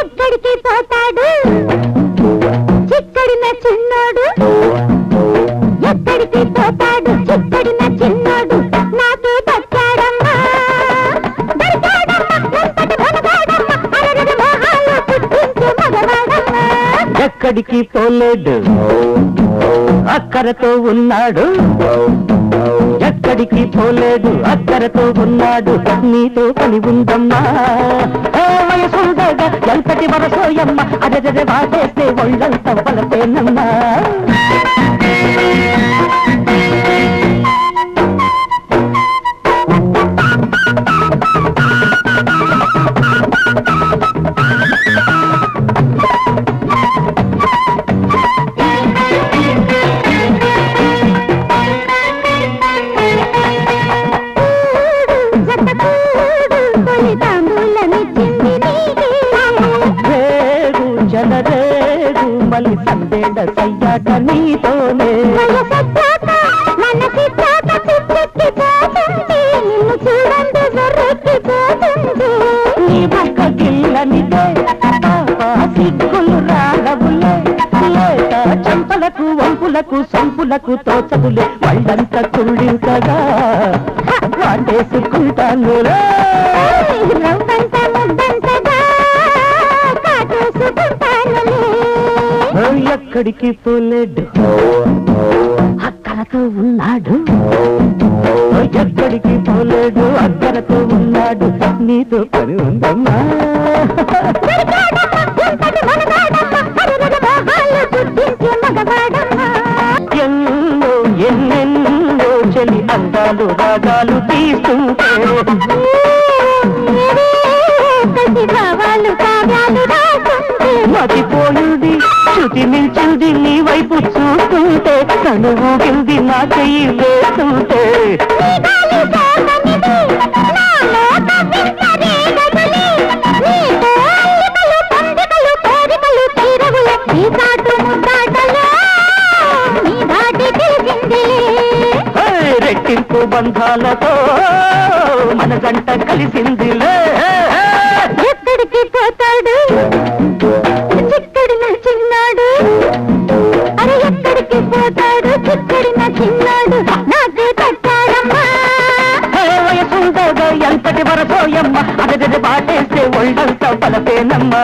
ఎక్కడికి పోతాడు? ఎక్కడికి పోలేడు అక్కరతో ఉన్నాడు. ఎక్కడికి పోలేడు అక్కరతో ఉన్నాడు. నీతో పని ఉందమ్మా. వయసుండగా ఎంతటి వరసోయమ్మ? అదే వాటేస్తే ఒళ్ళంత వలపేనమ్మా నిన్ను చూడండి జర్రెక్కి నీతోనే. నీ పక్క గిల్లనిదే సిగ్గులు రాగవులే లేక వంపులకు సంపులకు తోచదులే వాళ్ళంత తుళ్ళింతగా వాటేసుకుంటాను రా ఎక్కడికి పోలేడు. అక్కడతో ఉన్నాడు. ఎక్కడికి పోలేడు అక్కడతో ఉన్నాడు. నీతో పని ఉందమ్మా. ఎన్నెన్నో చెలి అందాలు రాగాలు తీస్తుంటే కోటి మించింది నీ వైపు చూస్తుంటే కనుగూగింది నా చెయ్యి వేస్తుంటే. రెట్టింపు బంధాలతో మన జంట కలిసిందిలే. ఎక్కడికి పోతాడు? పోతాడు చిన్నాడు నాకు తట్టాడమ్మా వయసుండగా ఎంతటి వరసోయమ్మ? అదే బాటేస్తే ఒళ్ళంతా బలపేనమ్మా